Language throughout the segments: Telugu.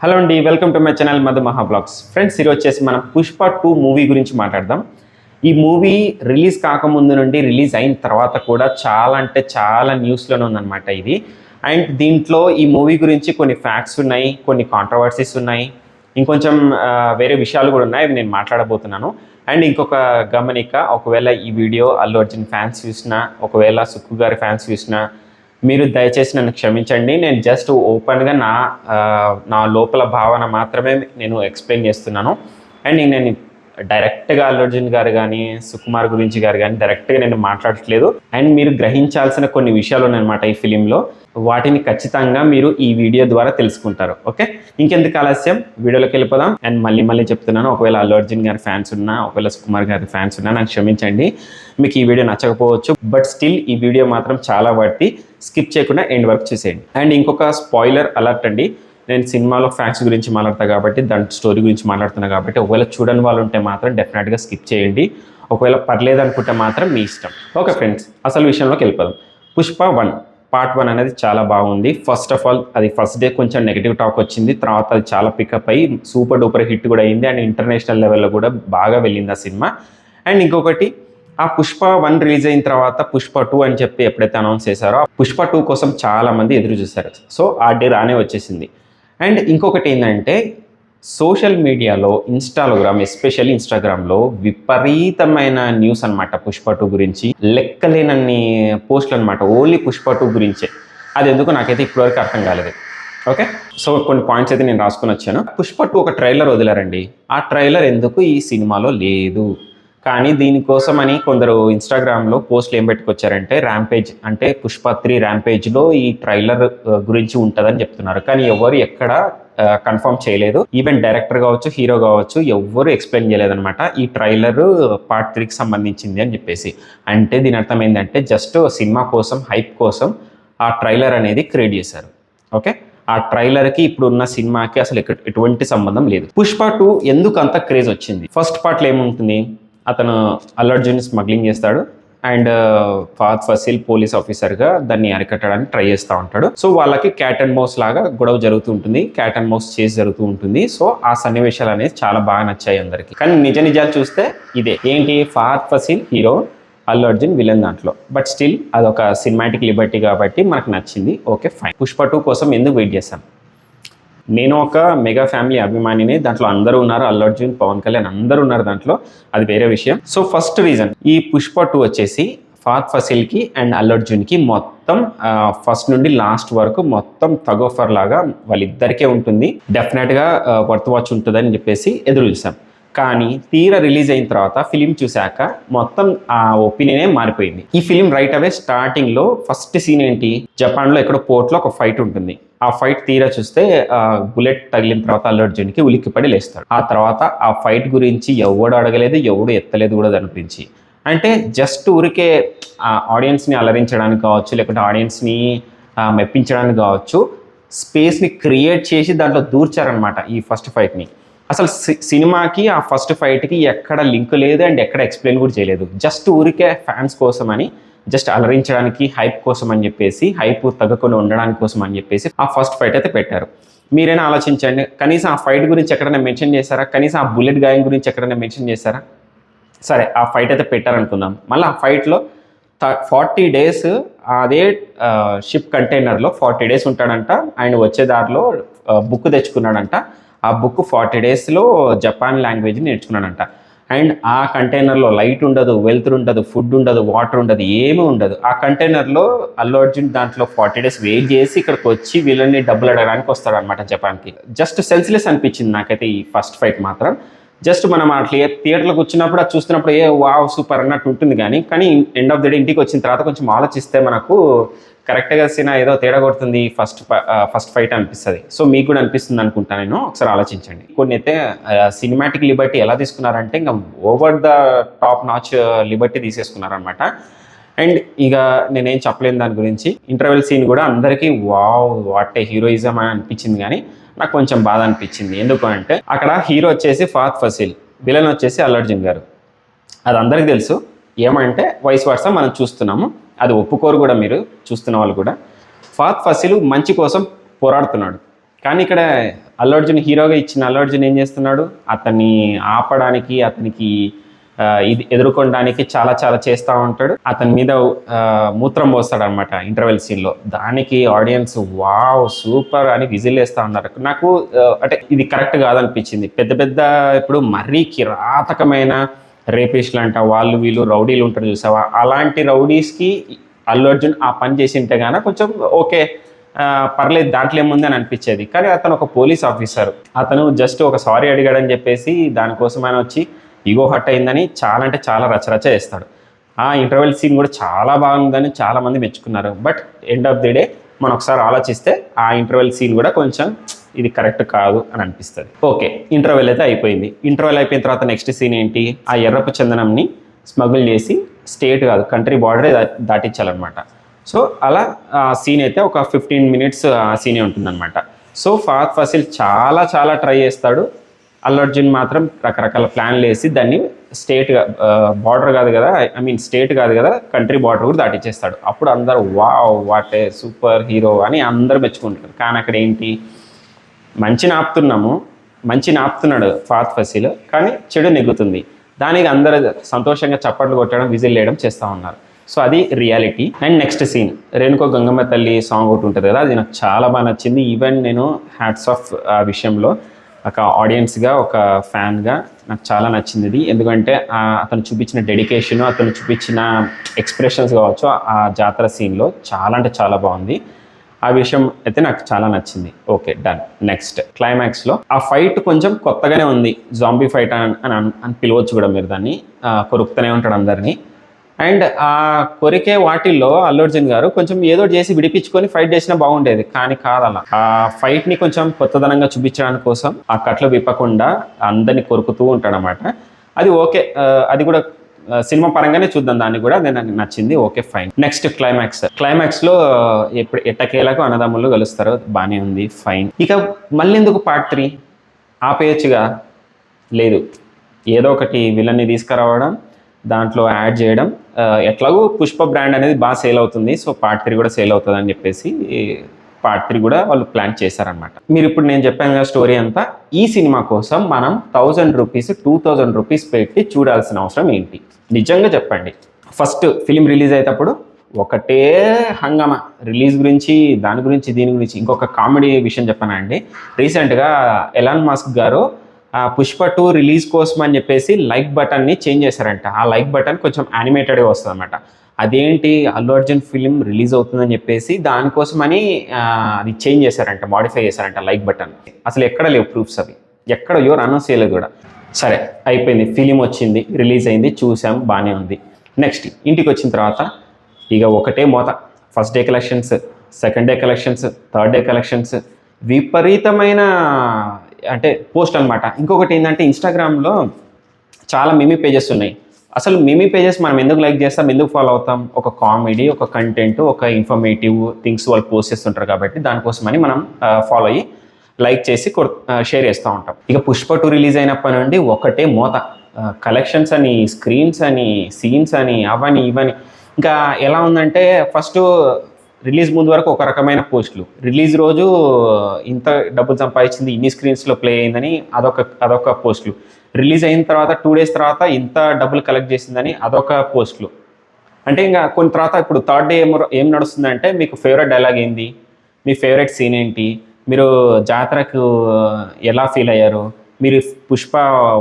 హలో అండి welcome to my channel Madhu Maha blogs friends ఈరోజు వచ్చేసి మనం పుష్ప టూ మూవీ గురించి మాట్లాడదాం. ఈ మూవీ రిలీజ్ కాకముందు నుండి రిలీజ్ అయిన తర్వాత కూడా చాలా అంటే చాలా న్యూస్లోనే ఉందన్నమాట ఇది. అండ్ దీంట్లో ఈ మూవీ గురించి కొన్ని ఫ్యాక్ట్స్ ఉన్నాయి కొన్ని కాంట్రవర్సీస్ ఉన్నాయి ఇంకొంచెం వేరే విషయాలు కూడా ఉన్నాయి నేను మాట్లాడబోతున్నాను. అండ్ ఇంకొక గమనిక ఒకవేళ ఈ వీడియో అల్లు అర్జున్ ఫ్యాన్స్ చూసినా ఒకవేళ సుక్కు గారి ఫ్యాన్స్ చూసినా మీరు దయచేసి నన్ను క్షమించండి. నేను జస్ట్ ఓపెన్గా నా నా లోపల భావన మాత్రమే నేను ఎక్స్ప్లెయిన్ చేస్తున్నాను. అండ్ నేను డైరెక్ట్గా అల్లుర్జున్ గారు కానీ సుకుమార్ గురించి గారు కానీ డైరెక్ట్గా నేను మాట్లాడట్లేదు. అండ్ మీరు గ్రహించాల్సిన కొన్ని విషయాలు ఉన్నాయన్నమాట ఈ ఫిలింలో. వాటిని ఖచ్చితంగా మీరు ఈ వీడియో ద్వారా తెలుసుకుంటారు. ఓకే? ఇంకెందుకు ఆలస్యం? వీడియోలోకి వెళ్ళిపోదాం. అండ్ మళ్ళీ మళ్ళీ చెప్తున్నాను ఒకవేళ అల్లు అర్జున్ గారి ఫ్యాన్స్ ఉన్నా ఒకవేళ సుకుమార్ గారి ఫ్యాన్స్ ఉన్నా నాకు క్షమించండి. మీకు ఈ వీడియో నచ్చకపోవచ్చు. బట్ స్టిల్ ఈ వీడియో మాత్రం చాలా వాటి స్కిప్ చేయకుండా ఎండ్ వరకు చూసేయండి. అండ్ ఇంకొక స్పాయిలర్ అలర్ట్ అండి. నేను సినిమాలో ఫ్యాక్ట్స్ గురించి మాట్లాడతా కాబట్టి దాని స్టోరీ గురించి మాట్లాడుతున్నా కాబట్టి ఒకవేళ చూడని వాళ్ళు ఉంటే మాత్రం డెఫినెట్గా స్కిప్ చేయండి. ఒకవేళ పర్లేదు అనుకుంటే మాత్రం మీ ఇష్టం. ఓకే ఫ్రెండ్స్ అసలు విషయంలోకి వెళ్ళిపోదాం. పుష్ప వన్ పార్ట్ వన్ అనేది చాలా బాగుంది. ఫస్ట్ ఆఫ్ ఆల్ అది ఫస్ట్ డే కొంచెం నెగిటివ్ టాక్ వచ్చింది. తర్వాత అది చాలా పికప్ అయ్యి సూపర్ డూపర్ హిట్ కూడా అయింది. అండ్ ఇంటర్నేషనల్ లెవెల్లో కూడా బాగా వెళ్ళింది ఆ సినిమా. అండ్ ఇంకొకటి ఆ పుష్ప వన్ రిలీజ్ అయిన తర్వాత పుష్ప టూ అని చెప్పి ఎప్పుడైతే అనౌన్స్ చేశారో ఆ పుష్ప టూ కోసం చాలా మంది ఎదురు చూశారు. సో ఆ డే రానే వచ్చేసింది. అండ్ ఇంకొకటి ఏంటంటే సోషల్ మీడియాలో ఇన్స్టాగ్రామ్ ఎస్పెషల్లీ ఇన్స్టాగ్రామ్లో విపరీతమైన న్యూస్ అన్నమాట పుష్ప టూ గురించి. లెక్కలేనన్ని పోస్టులు అనమాట ఓన్లీ పుష్ప టూ గురించే. అది ఎందుకు నాకైతే ఇప్పటివరకు అర్థం కాలేదు. ఓకే? సో కొన్ని పాయింట్స్ అయితే నేను రాసుకుని వచ్చాను. పుష్ప టూ ఒక ట్రైలర్ వదిలారండి. ఆ ట్రైలర్ ఎందుకు ఈ సినిమాలో లేదు? కానీ దీనికోసం అని కొందరు ఇన్స్టాగ్రామ్లో పోస్ట్లు ఏం పెట్టుకొచ్చారంటే ర్యాంపేజ్ అంటే పుష్ప త్రీ ర్యాంపేజ్లో ఈ ట్రైలర్ గురించి ఉంటుందని చెప్తున్నారు. కానీ ఎవరు ఎక్కడ కన్ఫర్మ్ చేయలేదు. ఈవెన్ డైరెక్టర్ కావచ్చు హీరో కావచ్చు ఎవ్వరు ఎక్స్ప్లెయిన్ చేయలేదనమాట ఈ ట్రైలర్ పార్ట్ త్రీకి సంబంధించింది అని చెప్పేసి. అంటే దీని అర్థం ఏంటంటే జస్ట్ సినిమా కోసం హైప్ కోసం ఆ ట్రైలర్ అనేది క్రియేట్ చేశారు. ఓకే? ఆ ట్రైలర్కి ఇప్పుడు ఉన్న సినిమాకి అసలు ఎటువంటి సంబంధం లేదు. పుష్ప టూ ఎందుకు అంత క్రేజ్ వచ్చింది? ఫస్ట్ పార్ట్లో ఏముంటుంది? అతను అల్లర్జున్ స్మగ్లింగ్ చేస్తాడు. అండ్ ఫాత్ ఫసిల్ పోలీస్ ఆఫీసర్గా దాన్ని అరికట్టడానికి ట్రై చేస్తూ ఉంటాడు. సో వాళ్ళకి క్యాట్ అండ్ మౌస్ లాగా గొడవ జరుగుతూ ఉంటుంది. క్యాట్ అండ్ మౌస్ చేసి జరుగుతూ ఉంటుంది. సో ఆ సన్నివేశాలు అనేది చాలా బాగా నచ్చాయి అందరికి. కానీ నిజ నిజాలు చూస్తే ఇదే. ఏంటి? ఫాత్ ఫసిల్ హీరో అల్లు అర్జున్ విలన్ దాంట్లో. బట్ స్టిల్ అదొక సినిమాటిక్ లిబర్టీ కాబట్టి మనకు నచ్చింది. Okay fine. పుష్ప టూ కోసం ఎందుకు వెయిట్ చేస్తాం నేను ఒక మెగా ఫ్యామిలీ అభిమానిని దాంట్లో అందరూ ఉన్నారు అల్లు అర్జున్ పవన్ కళ్యాణ్ అందరూ ఉన్నారు దాంట్లో. అది వేరే విషయం. సో ఫస్ట్ రీజన్ ఈ పుష్ప టూ వచ్చేసి ఫాత్ ఫసిల్కి అండ్ అల్లు అర్జున్కి మొత్తం ఫస్ట్ నుండి లాస్ట్ వరకు మొత్తం తగోఫర్ లాగా వాళ్ళిద్దరికే ఉంటుంది. డెఫినెట్గా వర్త్ వాచ్ ఉంటుందని చెప్పేసి ఎదురు చూసాం. కానీ తీరా రిలీజ్ అయిన తర్వాత ఫిలిం చూశాక మొత్తం ఆ ఒపీనియనే మారిపోయింది. ఈ ఫిలిం రైట్ అవే స్టార్టింగ్లో ఫస్ట్ సీన్ ఏంటి? జపాన్లో ఎక్కడో పోర్ట్లో ఒక ఫైట్ ఉంటుంది. ఆ ఫైట్ తీరా చూస్తే బుల్లెట్ తగిలిన తర్వాత అల్లు అర్జున్ ఉలిక్కిపడి లేస్తాడు. ఆ తర్వాత ఆ ఫైట్ గురించి ఎవడు అడగలేదు ఎవడు ఎత్తలేదు కూడా దాని గురించి. అంటే జస్ట్ ఊరికే ఆడియన్స్ని అలరించడానికి కావచ్చు లేకుంటే ఆడియన్స్ని మెప్పించడానికి కావచ్చు స్పేస్ని క్రియేట్ చేసి దాంట్లో దూర్చారనమాట ఈ ఫస్ట్ ఫైట్ని అసలు సి- సినిమాకి ఆ ఫస్ట్ ఫైట్కి ఎక్కడ లింక్ లేదు అండ్ ఎక్కడ ఎక్స్ప్లెయిన్ కూడా చేయలేదు. జస్ట్ ఊరికే ఫ్యాన్స్ కోసం అని జస్ట్ అలరించడానికి హైప్ కోసం అని చెప్పేసి హైప్ తగ్గకుండా ఉండడానికి కోసం అని చెప్పేసి ఆ ఫస్ట్ ఫైట్ అయితే పెట్టారు. మీరైనా ఆలోచించండి. కనీసం ఆ ఫైట్ గురించి ఎక్కడైనా మెన్షన్ చేశారా? కనీసం ఆ బుల్లెట్ గాయం గురించి ఎక్కడైనా మెన్షన్ చేశారా? సరే ఆ ఫైట్ అయితే పెట్టారనుకుందాం. మళ్ళీ ఆ ఫైట్లో ఫార్టీ డేస్ అదే షిప్ కంటైనర్లో ఫార్టీ డేస్ ఉంటాడంట. ఆయన వచ్చే దారిలో బుక్ తెచ్చుకున్నాడంట. ఆ బుక్ ఫార్టీ డేస్లో జపాన్ లాంగ్వేజ్ నేర్చుకున్నాడంట. అండ్ ఆ కంటైనర్లో లైట్ ఉండదు వెల్త్ ఉండదు ఫుడ్ ఉండదు వాటర్ ఉండదు ఏమీ ఉండదు. ఆ కంటైనర్లో అల్లు అర్జున్ దాంట్లో ఫార్టీ డేస్ వెయిట్ చేసి ఇక్కడికి వచ్చి వీళ్ళని డబ్బులు అడగడానికి వస్తాడు అనమాట జపాన్కి. జస్ట్ సెన్స్లెస్ అనిపించింది నాకైతే ఈ ఫస్ట్ ఫైట్ మాత్రం. జస్ట్ మనం అట్లా థియేటర్లకు వచ్చినప్పుడు అది చూస్తున్నప్పుడు ఏ వావ్ సూపర్ అన్నట్టు ఉంటుంది కానీ కానీ ఎండ్ ఆఫ్ ద డే ఇంటికి వచ్చిన తర్వాత కొంచెం ఆలోచిస్తే మనకు కరెక్ట్గా సినా ఏదో తేడా కొడుతుంది ఫస్ట్ ఫస్ట్ ఫైట్ అనిపిస్తుంది. సో మీకు కూడా అనిపిస్తుంది అనుకుంటా నేను ఒకసారి ఆలోచించండి. కొన్ని అయితే సినిమాటిక్ లిబర్టీ ఎలా తీసుకున్నారంటే ఇంకా over the top notch liberty తీసేసుకున్నారనమాట and ఇక నేనేం చెప్పలేను దాని గురించి. ఇంటర్వెల్ సీన్ కూడా అందరికీ వావ్ వాట్ ఏ హీరోయిజం అని అనిపించింది కానీ నాకు కొంచెం బాధ అనిపించింది. ఎందుకు అంటే అక్కడ హీరో వచ్చేసి ఫాత్ ఫసిల్ విలన్ వచ్చేసి అల్లర్జున్ గారు. అది అందరికీ తెలుసు. ఏమంటే వైస్ వర్షం మనం చూస్తున్నాము. అది ఒప్పుకోరు కూడా మీరు చూస్తున్న వాళ్ళు కూడా. ఫాత్ ఫసిల్ మంచి కోసం పోరాడుతున్నాడు. కానీ ఇక్కడ అల్లు అర్జున్ హీరోగా ఇచ్చిన అల్లు అర్జున్ ఏం చేస్తున్నాడు? అతన్ని ఆపడానికి అతనికి ఇది ఎదుర్కొనడానికి చాలా చాలా చేస్తూ ఉంటాడు. అతని మీద మూత్రం పోస్తాడు అనమాట ఇంటర్వెల్ సీన్లో దానికి ఆడియన్స్ వావ్ సూపర్ అని విజిల్ వేస్తూ ఉన్నారు. నాకు అంటే ఇది కరెక్ట్ కాదనిపించింది. పెద్ద పెద్ద ఇప్పుడు మరీ కిరాతకమైన రేపిస్ట్లు అంట వాళ్ళు వీళ్ళు రౌడీలు ఉంటారు చూసావా? అలాంటి రౌడీస్కి అల్లు అర్జున్ ఆ పని చేసింటే గాన కొంచెం ఓకే పర్లేదు దాంట్లో ఏముంది అని అనిపించేది. కానీ అతను ఒక పోలీస్ ఆఫీసర్. అతను జస్ట్ ఒక సారీ అడిగాడని చెప్పేసి దానికోసం ఆయన వచ్చి ఈగో హట్ అయిందని చాలా అంటే చాలా రచరచ చేస్తాడు. ఆ ఇంటర్వెల్ సీన్ కూడా చాలా బాగుందని చాలామంది మెచ్చుకున్నారు. But end of the day మనం ఒకసారి ఆలోచిస్తే ఆ ఇంటర్వెల్ సీన్ కూడా కొంచెం ఇది కరెక్ట్ కాదు అని అనిపిస్తుంది. ఓకే ఇంటర్వెల్ అయితే అయిపోయింది. ఇంటర్వెల్ అయిపోయిన తర్వాత నెక్స్ట్ సీన్ ఏంటి? ఆ ఎర్రపు చందనంని స్మగుల్ చేసి స్టేట్ కాదు కంట్రీ బార్డరే దాటించాలన్నమాట. సో అలా ఆ సీన్ అయితే ఒక ఫిఫ్టీన్ మినిట్స్ ఆ సీనే ఉంటుందన్నమాట. సో ఫాత్ ఫసిల్ చాలా చాలా ట్రై చేస్తాడు. అల్లు అర్జున్ మాత్రం రకరకాల ప్లాన్లు వేసి దాన్ని స్టేట్ బార్డర్ కాదు కదా ఐ మీన్ స్టేట్ కాదు కదా కంట్రీ బార్డర్ కూడా దాటిచ్చేస్తాడు. అప్పుడు అందరూ వావ్ వాటే సూపర్ హీరో అని అందరూ మెచ్చుకుంటారు. కానీ అక్కడ ఏంటి? మంచి నాపుతున్నాము మంచి నాపుతున్నాడు ఫాత్ ఫసీల్ కానీ చెడు నెగ్గుతుంది. దానికి అందరూ సంతోషంగా చప్పట్లు కొట్టడం విజిల్ వేయడం చేస్తూ ఉన్నారు. సో అది రియాలిటీ. అండ్ నెక్స్ట్ సీన్ రేణుకో గంగమ్మ తల్లి సాంగ్ ఒకటి ఉంటుంది కదా అది నాకు చాలా బాగా నచ్చింది. ఈవెన్ నేను హ్యాట్స్ ఆఫ్ ఆ విషయంలో ఒక ఆడియన్స్గా ఒక ఫ్యాన్గా నాకు చాలా నచ్చింది. ఇది ఎందుకంటే అతను చూపించిన డెడికేషన్ అతను చూపించిన ఎక్స్ప్రెషన్స్ కావచ్చు ఆ జాతర సీన్లో చాలా అంటే చాలా బాగుంది. ఆ విషయం అయితే నాకు చాలా నచ్చింది. ఓకే డన్ నెక్స్ట్ క్లైమాక్స్లో ఆ ఫైట్ కొంచెం కొత్తగానే ఉంది. జాంబీ ఫైట్ అని అని పిలవచ్చు కూడా మీరు దాన్ని. కొరుకుతూనే ఉంటాడు అందరినీ. అండ్ ఆ కొరికే వాటిల్లో అల్లు అర్జున్ గారు కొంచెం ఏదో చేసి విడిపించుకొని ఫైట్ చేసినా బాగుండేది. కానీ కాదలా. ఆ ఫైట్ని కొంచెం కొత్తదనంగా చూపించడానికి కోసం ఆ కట్లు విప్పకుండా అందరిని కొరుకుతూ ఉంటాడనమాట అది ఓకే అది కూడా సినిమా పరంగానే చూద్దాం. దాన్ని కూడా నేను నాకు నచ్చింది. ఓకే ఫైన్ నెక్స్ట్ క్లైమాక్స్ క్లైమాక్స్లో ఎప్పుడు ఎట్టకేలకు అన్నదమ్ములు కలుస్తారు బానే ఉంది. ఫైన్ ఇక మళ్ళీ ఎందుకు పార్ట్ త్రీ ఆపేయచ్చుగా? లేదు. ఏదో ఒకటి విలన్ని తీసుకురావడం దాంట్లో యాడ్ చేయడం ఎట్లాగో పుష్ప బ్రాండ్ అనేది బాగా సేల్ అవుతుంది. సో పార్ట్ త్రీ కూడా సేల్ అవుతుంది అని చెప్పేసి పార్ట్ త్రీ కూడా వాళ్ళు ప్లాన్ చేశారనమాట మీరు ఇప్పుడు నేను చెప్పాను కదా స్టోరీ అంతా. ఈ సినిమా కోసం మనం thousand rupees two thousand rupees పెట్టి చూడాల్సిన అవసరం ఏంటి? నిజంగా చెప్పండి. ఫస్ట్ ఫిలిం రిలీజ్ అయ్యేటప్పుడు ఒకటే హంగామా. రిలీజ్ గురించి దాని గురించి దీని గురించి ఇంకొక కామెడీ విషయం చెప్పానండి రీసెంట్గా ఎలాన్ మాస్క్ గారు పుష్ప టూ రిలీజ్ కోసం అని చెప్పేసి లైక్ బటన్ని చేంజ్ చేశారంట. ఆ లైక్ బటన్ కొంచెం యానిమేటెడ్గా వస్తుంది అనమాట అదేంటి అల్లు అర్జున్ ఫిలిం రిలీజ్ అవుతుందని చెప్పేసి దానికోసమని అది చేంజ్ చేశారంట మాడిఫై చేశారంట లైక్ బటన్. అసలు ఎక్కడ లేవు ప్రూఫ్స్ అవి. ఎక్కడ ఎవరు అనౌన్స్ చేయలేదు కూడా. సరే అయిపోయింది. ఫిలిం వచ్చింది రిలీజ్ అయింది చూసాం బాగానే ఉంది. నెక్స్ట్ ఇంటికి వచ్చిన తర్వాత ఇక ఒకటే మోత. First day collections second day collections third day collections విపరీతమైన అంటే పోస్ట్ అనమాట ఇంకొకటి ఏంటంటే ఇన్స్టాగ్రామ్లో చాలా మిమీ పేజెస్ ఉన్నాయి. అసలు మిమీ పేజెస్ మనం ఎందుకు లైక్ చేస్తాం? ఎందుకు ఫాలో అవుతాం? ఒక కామెడీ ఒక కంటెంట్ ఒక ఇన్ఫర్మేటివ్ థింగ్స్ వాళ్ళు పోస్ట్ చేస్తుంటారు కాబట్టి దానికోసమని మనం ఫాలో అయ్యి లైక్ చేసి షేర్ చేస్తూ ఉంటాం. ఇక పుష్ప టూ రిలీజ్ అయినప్పటి నుండి ఒకటే మోత. కలెక్షన్స్ అని స్క్రీన్స్ అని సీన్స్ అని అవని ఇవని. ఇంకా ఎలా ఉందంటే ఫస్ట్ రిలీజ్ ముందు వరకు ఒక రకమైన పోస్టులు. రిలీజ్ రోజు ఇంత డబ్బులు సంపాదించింది ఇన్ని స్క్రీన్స్లో ప్లే అయిందని అదొక అదొక పోస్టులు. రిలీజ్ అయిన తర్వాత టూ డేస్ తర్వాత ఇంత డబ్బులు కలెక్ట్ చేసిందని అదొక పోస్టులు. అంటే ఇంకా కొన్ని తర్వాత ఇప్పుడు థర్డ్ డే ఏం ఏం నడుస్తుందంటే మీకు ఫేవరెట్ డైలాగ్ ఏంది మీ ఫేవరెట్ సీన్ ఏంటి? మీరు జాతరకు ఎలా ఫీల్ అయ్యారు? మీరు పుష్ప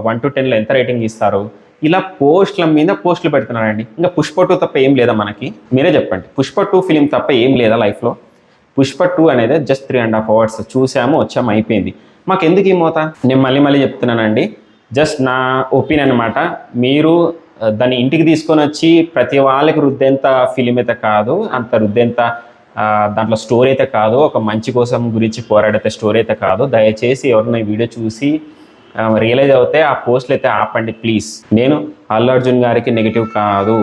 వన్ టు టెన్లో ఎంత రేటింగ్ ఇస్తారు? ఇలా పోస్టుల మీద పోస్టులు పెడుతున్నారండి. ఇంకా పుష్ప టూ తప్ప ఏం లేదా మనకి? మీరే చెప్పండి. పుష్ప టూ ఫిలిం తప్ప ఏం లేదా లైఫ్లో? పుష్ప టూ అనేది just three and half hours చూసాము వచ్చాము అయిపోయింది. మాకు ఎందుకు ఈ మోత? నేను మళ్ళీ మళ్ళీ చెప్తున్నానండి. జస్ట్ నా ఒపీనియన్ అనమాట మీరు దాన్ని ఇంటికి తీసుకొని వచ్చి ప్రతి వాళ్ళకి రుద్దెంత ఫిలిం అయితే కాదు అంత రుద్దెంత దాంట్లో స్టోరీ అయితే కాదు ఒక మంచి కోసం గురించి పోరాడితే స్టోరీ అయితే కాదు. దయచేసి ఎవరిన వీడియో చూసి రియలైజ్ అవుతే ఆ పోస్ట్లు అయితే ఆపండి ప్లీజ్ నేను అల్లు అర్జున్ గారికి నెగిటివ్ కాదు.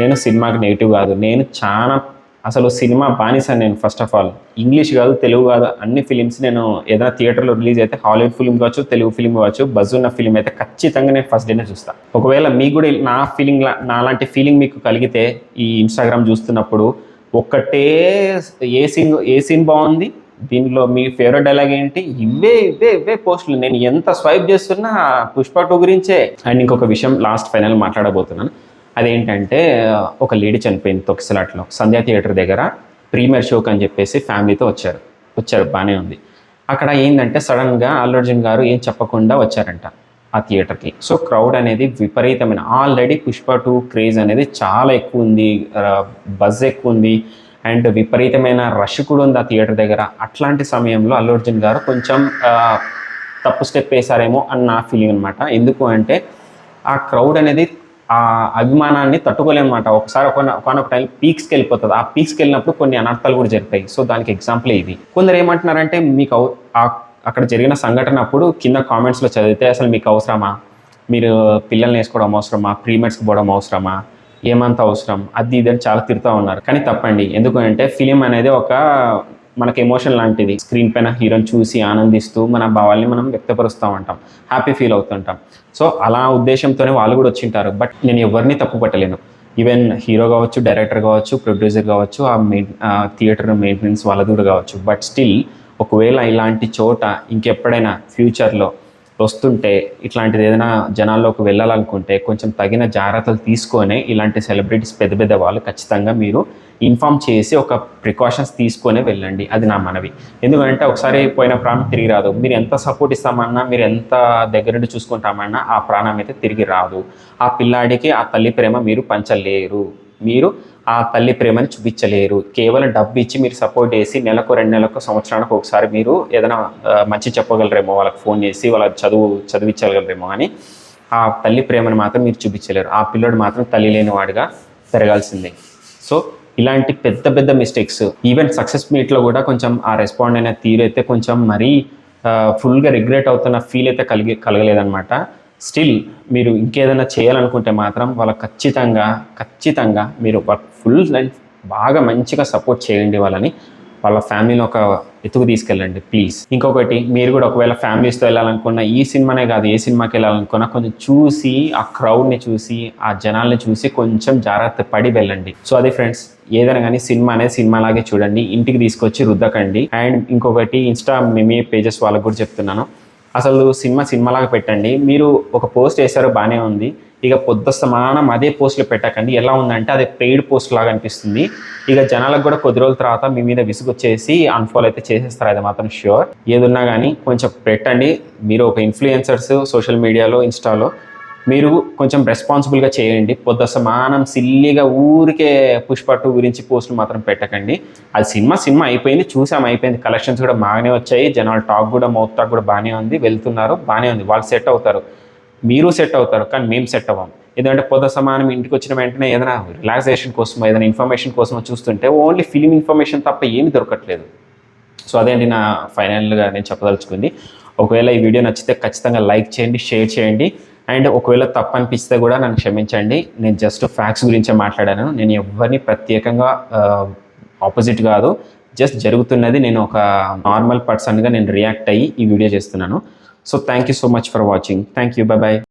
నేను సినిమాకి నెగిటివ్ కాదు. నేను చాలా అసలు సినిమా బానిస నేను ఫస్ట్ ఆఫ్ ఆల్ ఇంగ్లీష్ కాదు తెలుగు కాదు అన్ని ఫిలిమ్స్ నేను ఏదైనా థియేటర్లో రిలీజ్ అయితే హాలీవుడ్ ఫిలిం కావచ్చు తెలుగు ఫిలిం కావచ్చు బజ్ ఉన్న ఫిలిం అయితే ఖచ్చితంగా నేను ఫస్ట్ డేనే చూస్తాను ఒకవేళ మీకు కూడా నా ఫీలింగ్ నా లాంటి ఫీలింగ్ మీకు కలిగితే ఈ ఇన్స్టాగ్రామ్ చూస్తున్నప్పుడు ఒక్కటే ఏ సీన్ ఏ సీన్ బాగుంది? దీనిలో మీ ఫేవరెట్ డైలాగ్ ఏంటి? ఇవే ఇవే ఇవే పోస్టులు. నేను ఎంత స్వైప్ చేస్తున్నా పుష్ప టూ గురించే. అండ్ ఇంకొక విషయం లాస్ట్ ఫైనల్ మాట్లాడబోతున్నాను. అదేంటంటే ఒక లేడీ చనిపోయింది తొక్కిసలాట్లో సంధ్యా థియేటర్ దగ్గర. ప్రీమియర్ షోక్ అని చెప్పేసి ఫ్యామిలీతో వచ్చారు. వచ్చారు బాగానే ఉంది. అక్కడ ఏంటంటే సడన్గా అల్లు అర్జున్ గారు ఏం చెప్పకుండా వచ్చారంట ఆ థియేటర్కి. సో క్రౌడ్ అనేది విపరీతమైన ఆల్రెడీ పుష్ప టూ క్రేజ్ అనేది చాలా ఎక్కువ ఉంది బజ్ ఎక్కువ ఉంది. అండ్ విపరీతమైన రష్ కూడా ఉంది ఆ థియేటర్ దగ్గర. అట్లాంటి సమయంలో అల్లు అర్జున్ గారు కొంచెం తప్పు స్టెప్ వేశారేమో అని నా ఫీలింగ్ అనమాట ఎందుకు అంటే ఆ క్రౌడ్ అనేది ఆ అభిమానాన్ని తట్టుకోలేమన్నమాట ఒకసారి ఒక ఒకనొక టైం పీక్స్కి వెళ్ళిపోతుంది. ఆ పీక్స్కి వెళ్ళినప్పుడు కొన్ని అనర్థాలు కూడా జరుగుతాయి. సో దానికి ఎగ్జాంపుల్ ఇది. కొందరు ఏమంటున్నారంటే మీకు అక్కడ జరిగిన సంఘటన అప్పుడు కింద కామెంట్స్లో చదివితే అసలు మీకు అవసరమా? మీరు పిల్లల్ని వేసుకోవడం అవసరమా? ప్రీమెట్స్కి పోవడం అవసరమా? ఏమంత అవసరం? అది ఇది అని చాలా తిడుతూ ఉన్నారు. కానీ తప్పండి. ఎందుకంటే ఫిలిం అనేది ఒక మనకి ఎమోషన్ లాంటిది. స్క్రీన్ పైన హీరోని చూసి ఆనందిస్తూ మన భావాల్ని మనం వ్యక్తపరుస్తూ ఉంటాం. Happy feel అవుతుంటాం. సో అలా ఉద్దేశంతోనే వాళ్ళు కూడా వచ్చింటారు. బట్ నేను ఎవరిని తప్పు పట్టలేను. ఈవెన్ హీరో కావచ్చు డైరెక్టర్ కావచ్చు ప్రొడ్యూసర్ కావచ్చు ఆ మెయిన్ థియేటర్ మెయింటెనెన్స్ వాళ్ళది కూడా కావచ్చు. బట్ స్టిల్ ఒకవేళ ఇలాంటి చోట ఇంకెప్పుడైనా ఫ్యూచర్లో వస్తుంటే ఇట్లాంటిది ఏదైనా జనాల్లోకి వెళ్ళాలనుకుంటే కొంచెం తగిన జాగ్రత్తలు తీసుకొని ఇలాంటి సెలబ్రిటీస్ పెద్ద పెద్ద వాళ్ళు ఖచ్చితంగా మీరు ఇన్ఫామ్ చేసి ఒక ప్రికాషన్స్ తీసుకొని వెళ్ళండి. అది నా మనవి. ఎందుకంటే ఒకసారి పోయిన ప్రాణం తిరిగి రాదు. మీరు ఎంత సపోర్ట్ ఇస్తామన్నా మీరు ఎంత దగ్గరుండి చూసుకుంటామన్నా ఆ ప్రాణం అయితే తిరిగి రాదు. ఆ పిల్లాడికి ఆ తల్లి ప్రేమ మీరు పంచలేరు. మీరు ఆ తల్లి ప్రేమని చూపించలేరు. కేవలం డబ్బు ఇచ్చి మీరు సపోర్ట్ చేసి నెలకు రెండు నెలలకు సంవత్సరానికి ఒకసారి మీరు ఏదైనా మంచి చెప్పగలరేమో వాళ్ళకి ఫోన్ చేసి వాళ్ళ చదువు చదివించగలరేమో కానీ ఆ తల్లి ప్రేమను మాత్రం మీరు చూపించలేరు. ఆ పిల్లోడు మాత్రం తల్లి లేని వాడిగా పెరగాల్సిందే. సో ఇలాంటి పెద్ద పెద్ద మిస్టేక్స్ ఈవెన్ సక్సెస్ మీట్లో కూడా కొంచెం ఆ రెస్పాండ్ అయిన తీరు అయితే కొంచెం మరీ ఫుల్గా రిగ్రెట్ అవుతున్న ఫీల్ అయితే కలిగి కలగలేదన్నమాట. స్టిల్ మీరు ఇంకేదైనా చేయాలనుకుంటే మాత్రం వాళ్ళకి ఖచ్చితంగా ఖచ్చితంగా మీరు ఫుల్ లైఫ్ బాగా మంచిగా సపోర్ట్ చేయండి వాళ్ళని. వాళ్ళ ఫ్యామిలీని ఒక ఎత్తుకు తీసుకెళ్ళండి ప్లీజ్ ఇంకొకటి మీరు కూడా ఒకవేళ ఫ్యామిలీస్తో వెళ్ళాలనుకున్న ఈ సినిమానే కాదు ఏ సినిమాకి వెళ్ళాలనుకున్నా కొంచెం చూసి ఆ క్రౌడ్ని చూసి ఆ జనాల్ని చూసి కొంచెం జాగ్రత్త పడి వెళ్ళండి. సో అదే ఫ్రెండ్స్ ఏదైనా కానీ సినిమా అనేది సినిమా లాగే చూడండి. ఇంటికి తీసుకొచ్చి రుద్దకండి. అండ్ ఇంకొకటి ఇన్స్టా మేమే పేజెస్ వాళ్ళకు కూడా చెప్తున్నాను. అసలు సినిమా సినిమాలాగా పెట్టండి. మీరు ఒక పోస్ట్ వేశారు బాగానే ఉంది. ఇక పొద్దు సమానం అదే పోస్టులు పెట్టకండి. ఎలా ఉందంటే అది పెయిడ్ పోస్ట్ లాగా అనిపిస్తుంది. ఇక జనాలకు కూడా కొద్ది రోజుల తర్వాత మీ మీద విసుగొచ్చేసి అన్ఫాలో అయితే చేసేస్తారు. అది మాత్రం ష్యూర్ ఏదున్నా కానీ కొంచెం పెట్టండి. మీరు ఒక ఇన్ఫ్లుయెన్సర్స్ సోషల్ మీడియాలో ఇన్స్టాలో మీరు కొంచెం రెస్పాన్సిబుల్గా చేయండి. పొద్దు సమానం సిల్లీగా ఊరికే పుష్ప టూ గురించి పోస్టులు మాత్రం పెట్టకండి. అది సినిమా సినిమా అయిపోయింది చూసాం అయిపోయింది. కలెక్షన్స్ కూడా బాగానే వచ్చాయి. జనాల టాక్ కూడా మౌత్ టాక్ కూడా బాగానే ఉంది. వెళ్తున్నారు బాగానే ఉంది. వాళ్ళు సెట్ అవుతారు. మీరు సెట్ అవుతారు కానీ మేము సెట్ అవ్వం. ఎందుకంటే పొద్దు సమానం ఇంటికి వచ్చిన వెంటనే ఏదైనా రిలాక్సేషన్ కోసం ఏదైనా ఇన్ఫర్మేషన్ కోసం చూస్తుంటే ఓన్లీ ఫిలిం ఇన్ఫర్మేషన్ తప్ప ఏమీ దొరకట్లేదు. సో అదేంటి నా ఫైనల్గా నేను చెప్పదలుచుకుంది. ఒకవేళ ఈ వీడియో నచ్చితే ఖచ్చితంగా లైక్ చేయండి షేర్ చేయండి. అండ్ ఒకవేళ తప్పు అనిపిస్తే కూడా నన్ను క్షమించండి. నేను జస్ట్ ఫ్యాక్ట్స్ గురించే మాట్లాడాను. నేను ఎవరిని ప్రత్యేకంగా ఆపోజిట్ కాదు. జస్ట్ జరుగుతున్నది నేను ఒక నార్మల్ పర్సన్గా నేను రియాక్ట్ అయ్యి ఈ వీడియో చేస్తున్నాను. So thank you so much for watching thank you bye bye